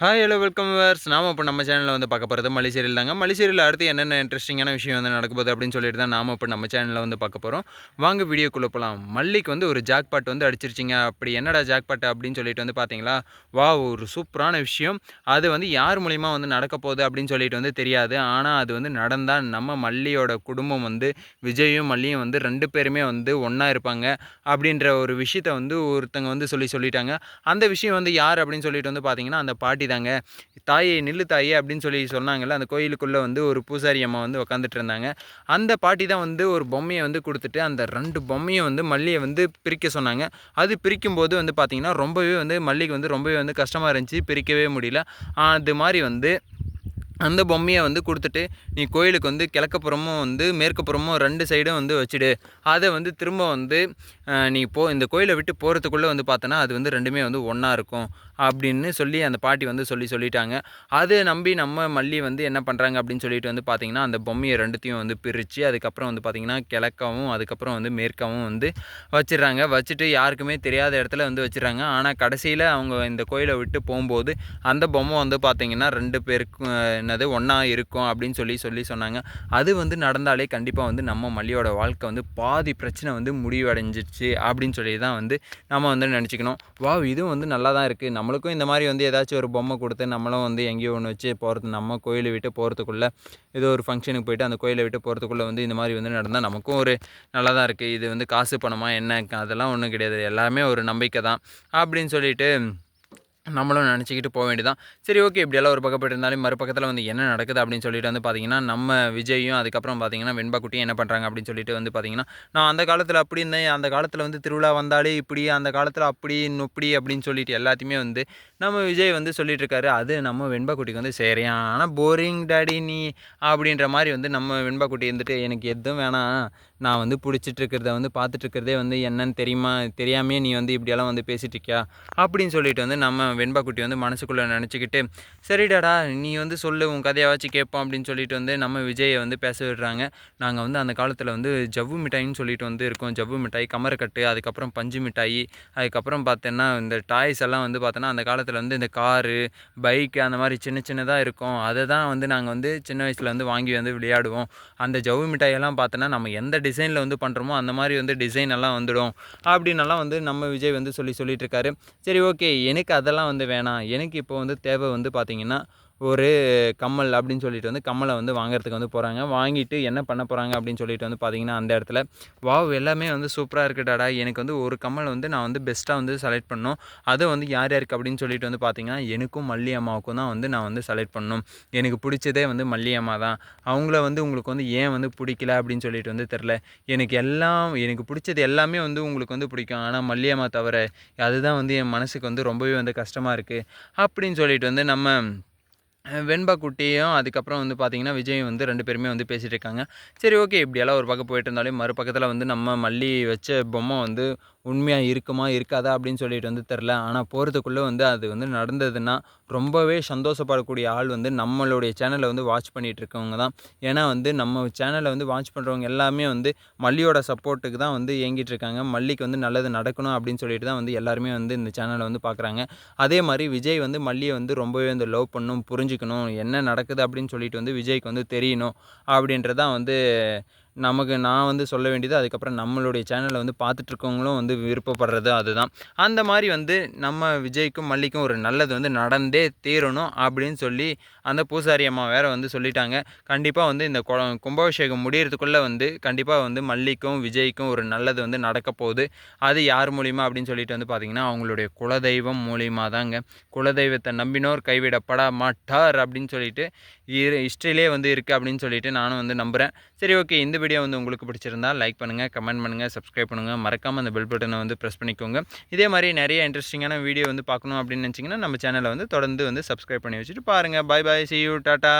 Hi hello welcome verse நாம இப்போ நம்ம சேனலில் வந்து பார்க்க போகிறது மலிசேரியில் தாங்க. மலிசேரியில் அடுத்து என்னென்ன இன்ட்ரெஸ்டிங்கான விஷயம் வந்து நடக்க போகுது அப்படின்னு சொல்லிட்டு தான் நாம இப்போ நம்ம சேனலில் வந்து பார்க்க போகிறோம் வாங்க வீடியோக்குள்ளே போகலாம் மல்லிக்கு வந்து ஒரு ஜாக்பாட் வந்து அடிச்சிருச்சிங்க. அப்படி என்னடா ஜாக்பாட் அப்படின்னு சொல்லிட்டு வந்து பார்த்தீங்களா? வா ஒரு சூப்பரான விஷயம். அது வந்து யார் மூலிமா வந்து நடக்க போகுது அப்படின்னு சொல்லிட்டு வந்து தெரியாது. ஆனால் அது வந்து நடந்தால் நம்ம மல்லியோட குடும்பம் வந்து விஜயும் மல்லியும் வந்து ரெண்டு பேருமே வந்து ஒன்றா இருப்பாங்க. அப்படின்ற ஒரு விஷயத்தை வந்து ஒருத்தங்க வந்து சொல்லி சொல்லிட்டாங்க. அந்த விஷயம் வந்து யார் அப்படின்னு சொல்லிட்டு வந்து பார்த்தீங்கன்னா அந்த பாட்டி தாங்க. தாயை நில்லு தாயே அப்படின்னு சொல்லி சொன்னாங்கல்ல அந்த கோயிலுக்குள்ளே வந்து ஒரு பூசாரி அம்மா வந்து உக்காந்துட்டு இருந்தாங்க. அந்த பாட்டி தான் வந்து ஒரு பொம்மையை வந்து கொடுத்துட்டு அந்த ரெண்டு பொம்மையை வந்து மல்லியை வந்து பிரிக்க சொன்னாங்க. அது பிரிக்கும் போது வந்து பார்த்திங்கன்னா ரொம்பவே வந்து மல்லிக்கு வந்து ரொம்பவே வந்து கஷ்டமாக இருந்துச்சு பிரிக்கவே முடியல. அது மாதிரி வந்து அந்த பொம்மையை வந்து கொடுத்துட்டு நீ கோயிலுக்கு வந்து கிழக்கப்புறமும் வந்து மேற்குப்புறமும் ரெண்டு சைடும் வந்து வச்சுடு. அதை வந்து திரும்ப வந்து நீ போ இந்த கோயிலை விட்டு போகிறதுக்குள்ளே வந்து பார்த்தோன்னா அது வந்து ரெண்டுமே வந்து ஒன்றா இருக்கும் அப்படின்னு சொல்லி அந்த பாட்டி வந்து சொல்லி சொல்லிட்டாங்க. அதை நம்பி நம்ம மல்லி வந்து என்ன பண்ணுறாங்க அப்படின்னு சொல்லிட்டு வந்து பார்த்திங்கன்னா அந்த பொம்மையை ரெண்டுத்தையும் வந்து பிரித்து அதுக்கப்புறம் வந்து பார்த்திங்கன்னா கிழக்கவும் அதுக்கப்புறம் வந்து மேற்கவும் வந்து வச்சிடுறாங்க. வச்சுட்டு யாருக்குமே தெரியாத இடத்துல வந்து வச்சிடுறாங்க. ஆனால் கடைசியில் அவங்க இந்த கோயிலை விட்டு போகும்போது அந்த பொம்மை வந்து பார்த்திங்கன்னா ரெண்டு பேருக்கும் என்னது ஒன்றா இருக்கும் அப்படின்னு சொல்லி சொல்லி சொன்னாங்க. அது வந்து நடந்தாலே கண்டிப்பாக வந்து நம்ம மல்லியோட வாழ்க்கை வந்து பாதி பிரச்சனை வந்து முடிவடைஞ்சிச்சு அப்படின்னு சொல்லி தான் வந்து நம்ம வந்து நினச்சிக்கணும். வா இதுவும் வந்து நல்லா தான் இருக்குது நம்மளுக்கும் இந்த மாதிரி வந்து ஏதாச்சும் ஒரு பொம்மை கொடுத்து நம்மளும் வந்து எங்கேயோ ஒன்று வச்சு போகிறது நம்ம கோயிலை விட்டு போகிறதுக்குள்ளே ஏதோ ஒரு ஃபங்க்ஷனுக்கு போயிட்டு அந்த கோயிலை விட்டு போகிறதுக்குள்ளே வந்து இந்த மாதிரி வந்து நடந்தால் நமக்கும் ஒரு நல்லா தான் இருக்குது இது வந்து காசு பணமாக என்ன அதெல்லாம் ஒன்றும் கிடையாது. எல்லாமே ஒரு நம்பிக்கை தான் அப்படின்னு சொல்லிட்டு நம்மளும் நினச்சிக்கிட்டு போக வேண்டியதான் சரி ஓகே இப்படியெல்லாம் ஒரு பக்கப்பட்டு இருந்தாலும் மறுபக்கத்தில் வந்து என்ன நடக்குது அப்படின்னு சொல்லிட்டு வந்து பார்த்தீங்கன்னா நம்ம விஜயும் அதுக்கப்புறம் பார்த்தீங்கன்னா வெண்பா குட்டியும் என்ன பண்ணுறாங்க அப்படின்னு சொல்லிட்டு வந்து பார்த்தீங்கன்னா நான் அந்த காலத்தில் அப்படி இருந்தேன். அந்த காலத்தில் வந்து திருவிழா வந்தாலே இப்படி அந்த காலத்தில் அப்படி நொப்படி அப்படின்னு சொல்லிட்டு எல்லாத்தையுமே வந்து நம்ம விஜய் வந்து சொல்லிட்டு இருக்காரு அது நம்ம வெண்பா குட்டிக்கு வந்து ஆனால் போரிங் டாடி நீ அப்படின்ற மாதிரி வந்து நம்ம வெண்பா குட்டி இருந்துட்டு எனக்கு எதுவும் வேணாம். நான் வந்து பிடிச்சிட்டு இருக்கிறத வந்து பார்த்துட்டு இருக்கிறதே வந்து என்னன்னு தெரியுமா? தெரியாமே நீ வந்து இப்படியெல்லாம் வந்து பேசிட்டு இருக்கியா அப்படின்னு சொல்லிட்டு வந்து நம்ம வெண்பா குட்டி வந்து மனசுக்குள்ளே நினச்சிக்கிட்டு சரிடாடா நீ வந்து சொல்லு உன் கதையாச்சும் கேட்போம் அப்படின்னு சொல்லிட்டு வந்து நம்ம விஜயை வந்து பேச விடுறாங்க. நாங்கள் வந்து அந்த காலத்தில் வந்து ஜவ்வு மிட்டாயின்னு சொல்லிட்டு வந்து இருக்கோம். ஜவ்வு மிட்டாய் கமரக்கட்டு அதுக்கப்புறம் பஞ்சு மிட்டாய் அதுக்கப்புறம் பார்த்தோன்னா இந்த டாய்ஸ் எல்லாம் வந்து பார்த்தோன்னா அந்த காலத்தில் வந்து இந்த காரு பைக்கு அந்த மாதிரி சின்ன சின்னதாக இருக்கும். அதை தான் வந்து நாங்கள் வந்து சின்ன வயசில் வந்து வாங்கி வந்து விளையாடுவோம். அந்த ஜவ்வு மிட்டாயெல்லாம் பார்த்தோன்னா நம்ம எந்த டிசைனில் வந்து பண்ணுறோமோ அந்த மாதிரி வந்து டிசைன் எல்லாம் வந்துடும். அப்படின்னெல்லாம் வந்து நம்ம விஜய் வந்து சொல்லி சொல்லிட்டு இருக்காரு. சரி ஓகே எனக்கு அதெல்லாம் வந்து வேணாம். எனக்கு இப்போ வந்து தேவை வந்து பார்த்திங்கன்னா ஒரு கம்மல் அப்படின்னு சொல்லிட்டு வந்து கம்மலை வந்து வாங்குறதுக்கு வந்து போகிறாங்க வாங்கிட்டு என்ன பண்ண போகிறாங்க அப்படின்னு சொல்லிட்டு வந்து பார்த்தீங்கன்னா அந்த இடத்துல வாவ் எல்லாமே வந்து சூப்பராக இருக்குடாடா. எனக்கு வந்து ஒரு கம்மல் வந்து நான் வந்து பெஸ்ட்டாக வந்து செலக்ட் பண்ணணும். அதை வந்து யார் யாருக்கு? அப்படின்னு சொல்லிட்டு வந்து பார்த்தீங்கன்னா எனக்கும் மல்லி அம்மாவுக்கும் தான் வந்து நான் வந்து செலக்ட் பண்ணணும். எனக்கு பிடிச்சதே வந்து மல்லி அம்மா தான். அவங்கள வந்து உங்களுக்கு வந்து ஏன் வந்து பிடிக்கல அப்படின்னு சொல்லிட்டு வந்து தெரில எனக்கு எல்லாம் எனக்கு பிடிச்சது எல்லாமே வந்து உங்களுக்கு வந்து பிடிக்கும். ஆனால் மல்லியம்மா தவிர அதுதான் வந்து என் மனசுக்கு வந்து ரொம்பவே வந்து கஷ்டமாக இருக்குது அப்படின்னு சொல்லிட்டு வந்து நம்ம வெண்பா குட்டியும் அதுக்கப்புறம் வந்து பார்த்திங்கன்னா விஜயும் வந்து ரெண்டு பேருமே வந்து பேசிகிட்டு இருக்காங்க. சரி ஓகே இப்படியெல்லாம் ஒரு பக்கம் போயிட்டு இருந்தாலும் மறுபக்கத்தில் வந்து நம்ம மல்லி வச்ச பொம்மை வந்து உண்மையாக இருக்குமா இருக்காதா அப்படின்னு சொல்லிட்டு வந்து தெரில ஆனால் போகிறதுக்குள்ளே வந்து அது வந்து நடந்ததுன்னா ரொம்பவே சந்தோஷப்படக்கூடிய ஆள் வந்து நம்மளுடைய சேனலை வந்து வாட்ச் பண்ணிகிட்டு இருக்கவங்க தான். ஏன்னா வந்து நம்ம சேனலை வந்து வாட்ச் பண்ணுறவங்க எல்லாமே வந்து மல்லியோட சப்போர்ட்டுக்கு தான் வந்து இயங்கிட்டு இருக்காங்க. மல்லிக்கு வந்து நல்லது நடக்கணும் அப்படின்னு சொல்லிட்டு தான் வந்து எல்லாருமே வந்து இந்த சேனலை வந்து பார்க்குறாங்க அதே மாதிரி விஜய் வந்து மல்லியை வந்து ரொம்பவே வந்து லவ் பண்ணணும் புரிஞ்சுக்கணும் என்ன நடக்குது அப்படின்னு சொல்லிட்டு வந்து விஜய்க்கு வந்து தெரியணும் அப்படின்றதான் வந்து நமக்கு நான் வந்து சொல்ல வேண்டியது அதுக்கப்புறம் நம்மளுடைய சேனலை வந்து பார்த்துட்ருக்கவங்களும் வந்து விருப்பப்படுறது அதுதான். அந்த மாதிரி வந்து நம்ம விஜய்க்கும் மல்லிக்கும் ஒரு நல்லது வந்து நடந்தே தீரணும் அப்படின்னு சொல்லி அந்த பூசாரி அம்மா வேறு வந்து சொல்லிட்டாங்க. கண்டிப்பாக வந்து இந்த கும்பாபிஷேகம் முடியறதுக்குள்ளே வந்து கண்டிப்பாக வந்து மல்லிக்கும் விஜய்க்கும் ஒரு நல்லது வந்து நடக்க போகுது. அது யார் மூலிமா அப்படின்னு சொல்லிட்டு வந்து பார்த்திங்கன்னா அவங்களுடைய குலதெய்வம் மூலியமாக தாங்க குலதெய்வத்தை நம்பினோர் கைவிடப்பட மாட்டார் அப்படின்னு சொல்லிட்டு ஹிஸ்ட்ரியிலே வந்து இருக்குது அப்படின்னு சொல்லிட்டு நானும் வந்து நம்புகிறேன் சரி ஓகே இந்த வீடியோ வந்து உங்களுக்கு பிடிச்சிருந்தா லைக் பண்ணுங்கள் கமெண்ட் பண்ணுங்கள் சப்ஸ்கிரைப் பண்ணுங்கள் மறக்காமல் அந்த பெல் பட்டனை வந்து ப்ரெஸ் பண்ணிக்கோங்க. இதே மாதிரி நிறைய இன்ட்ரெஸ்டிங்கான வீடியோ வந்து பார்க்கணும் அப்படின்னு நினச்சிங்கன்னா நம்ம சேனலை வந்து தொடர்ந்து வந்து சப்ஸ்கிரைப் பண்ணி வச்சுட்டு பாருங்கள் bye bye see you tata